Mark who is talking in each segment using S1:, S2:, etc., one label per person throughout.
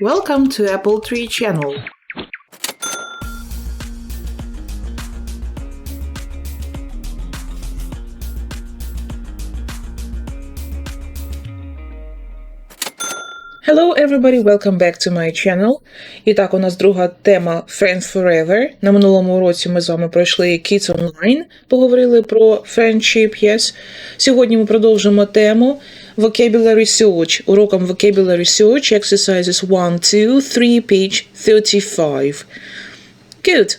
S1: Welcome to Apple Tree channel. Hello everybody, welcome back to my channel. І так, у нас друга тема Friends Forever. На минулому уроці ми з вами пройшли Kids Online, поговорили про friendship, yes. Сьогодні ми продовжимо тему Vocabulary Search. Уроком Vocabulary Search exercises 1, 2, 3, page 35. Good.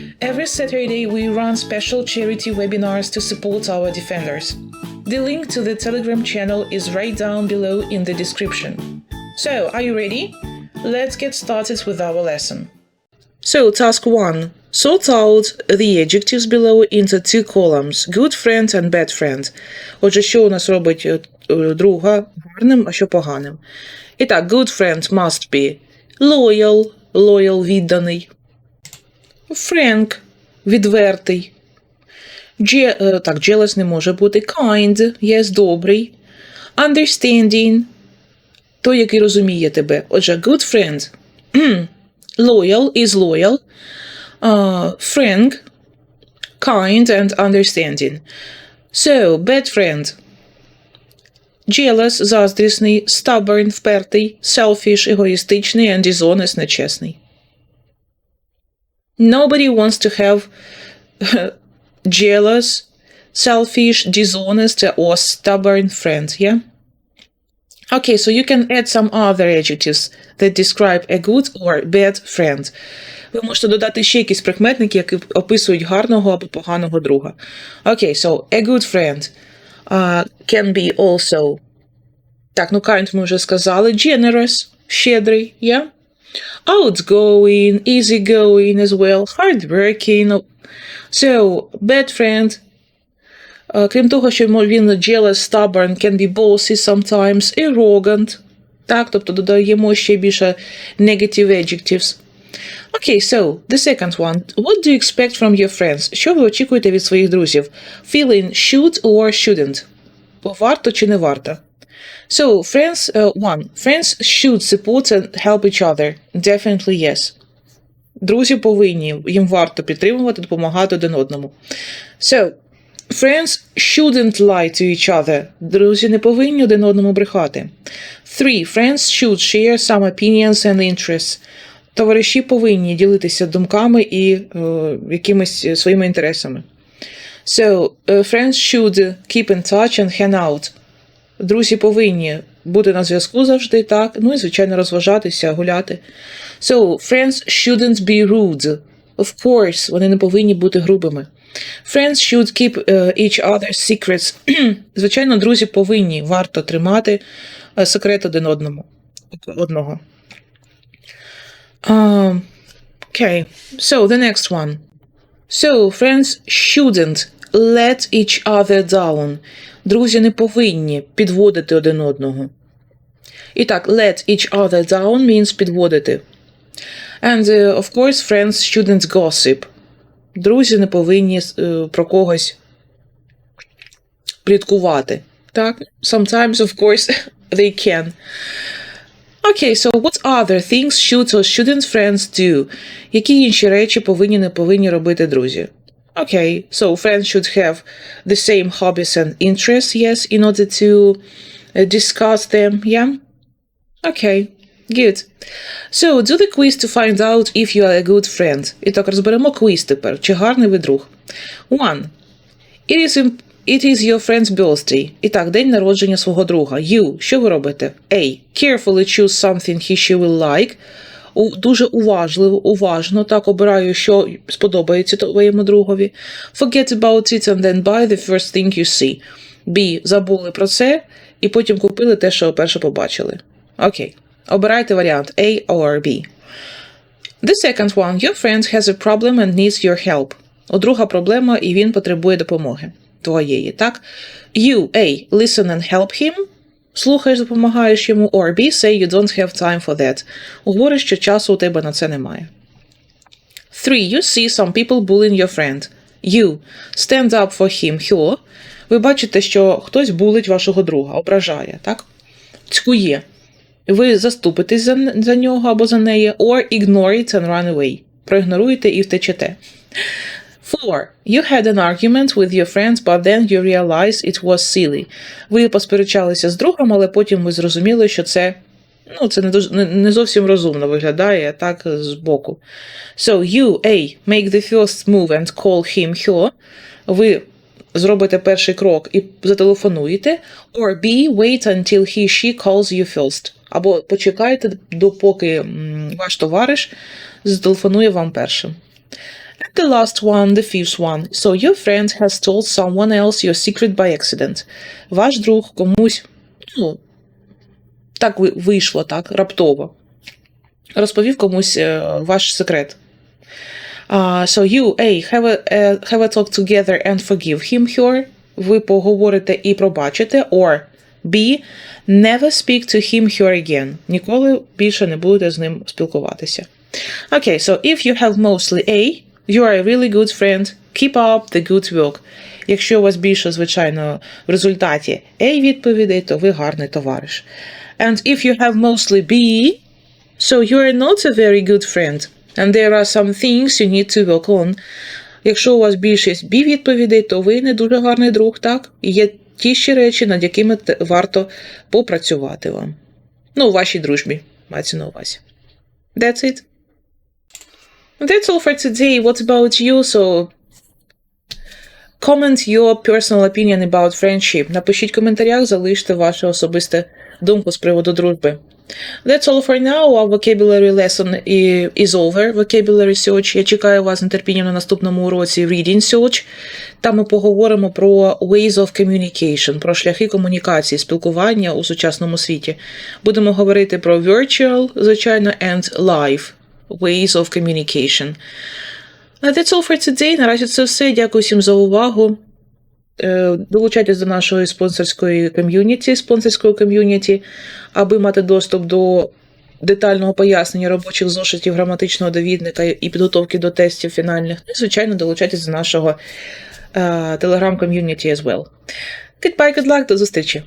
S1: Every Saturday, we run special charity webinars to support our defenders. The link to the Telegram channel is right down below in the description. So, are you ready? Let's get started with our lesson. So, task 1. Sort out the adjectives below into two columns good friend and bad friend. Отже, що у нас робить е, е, друга гарним, а що поганим. І так, good friend must be loyal, loyal відданий. Frank відвертий. Je, е, так, jealous не може бути. Kind, yes, добрий. Understanding той, який розуміє тебе. Отже, good friend. loyal is loyal. Uh, frank, kind and understanding. So, bad friend. Jealous, заздрісний, stubborn, впертий, selfish, егоїстичний and dishonest, нечесний. Nobody wants to have jealous, selfish, dishonest, or stubborn friend, yeah? Okay, so you can add some other adjectives that describe a good or bad friend. Ви можете додати ще якісь прикметники, які описують гарного або поганого друга. Okay, so a good friend uh, can be also. Так, ну kind ми вже сказали. Generous, щедрий, yeah? outgoing, easygoing as well, hardworking. So, bad friend. Uh, крім того, що він jealous, stubborn, can be bossy sometimes, arrogant. Так, тобто додаємо ще більше negative adjectives. Okay, so, the second one. What do you expect from your friends? Що ви очікуєте від своїх друзів? Feeling should or shouldn't? Варто чи не варто? So, friends, uh, one, friends should support and help each other. Definitely yes. Друзі повинні, їм варто підтримувати, допомагати один одному. So, friends shouldn't lie to each other. Друзі не повинні один одному брехати. Three, friends should share some opinions and interests. Товариші повинні ділитися думками і е, якимись своїми інтересами. So, uh, friends should keep in touch and hang out. Друзі повинні бути на зв'язку завжди, так. Ну і, звичайно, розважатися, гуляти. So, friends shouldn't be rude. Of course, вони не повинні бути грубими. Friends should keep uh, each other's secrets. звичайно, друзі повинні варто тримати uh, секрет один одному. одного. Um, okay, so the next one. So, friends shouldn't let each other down. Друзі не повинні підводити один одного. І так, let each other down means підводити. And, uh, of course, friends shouldn't gossip. Друзі не повинні uh, про когось пліткувати. Так? Sometimes, of course, they can. Okay, so what other things should or shouldn't friends do? Які інші речі повинні не повинні робити друзі? Okay, so friends should have the same hobbies and interests, yes, in order to uh, discuss them, yeah? Okay, good. So, do the quiz to find out if you are a good friend. І так, розберемо квіз тепер. Чи гарний ви друг? One. It is, imp- it is your friend's birthday. І так, день народження свого друга. You. Що ви робите? A. Carefully choose something he she will like. Дуже уважливо, уважно так обираю, що сподобається твоєму другові. Forget about it and then buy the first thing you see. B. Забули про це і потім купили те, що перше побачили. Окей. Обирайте варіант A or B. The second one. Your friend has a problem and needs your help. У друга проблема, і він потребує допомоги твоєї, так? You, A, listen and help him. Слухаєш, допомагаєш йому, or B, say you don't have time for that. Говориш, що часу у тебе на це немає. Three. You see some people bullying your friend. You stand up for him, her. Ви бачите, що хтось булить вашого друга, ображає, так? Цькує. Ви заступитесь за, за нього або за неї, or ignore it and run away. Проігноруєте і втечете. Four. You had an argument with your friends, but then you realized it was silly. Ви посперечалися з другом, але потім ви зрозуміли, що це ну, це не, не, зовсім розумно виглядає так збоку. So you, A, make the first move and call him, her. Ви зробите перший крок і зателефонуєте. Or B, wait until he, she calls you first. Або почекайте, допоки ваш товариш зателефонує вам першим. The last one, the fifth one. So your friend has told someone else your secret by accident. Ваш друг комусь, ну, так вийшло, так, раптово. Розповів комусь е, ваш секрет. Uh, so you, A, have a, uh, have a talk together and forgive him, her. Ви поговорите і пробачите. Or B, never speak to him, her again. Ніколи більше не будете з ним спілкуватися. Okay, so if you have mostly A, you are a really good friend. Keep up the good work. Якщо у вас більше, звичайно, в результаті A відповідей, то ви гарний товариш. And if you have mostly B, so you are not a very good friend. And there are some things you need to work on. Якщо у вас більшість B відповідей, то ви не дуже гарний друг, так? І є ті ще речі, над якими варто попрацювати вам. Ну, у вашій дружбі, мається на увазі. That's it. That's all for today. What about you? So comment your personal opinion about friendship. Напишіть в коментарях, залиште вашу особисту думку з приводу дружби. That's all for now. Our vocabulary lesson is over. Vocabulary search. Я чекаю вас з нетерпінням на наступному уроці Reading Search. Там ми поговоримо про ways of communication, про шляхи комунікації, спілкування у сучасному світі. Будемо говорити про virtual, звичайно, and live ways of communication. That's all for today. Наразі це все. Дякую всім за увагу. Е, Долучайтесь до нашої спонсорської ком'юніті, спонсорської ком'юніті, аби мати доступ до детального пояснення робочих зошитів граматичного довідника і підготовки до тестів фінальних. І, звичайно, долучайтесь до нашого телеграм-ком'юніті as well. Goodbye, good luck, до зустрічі!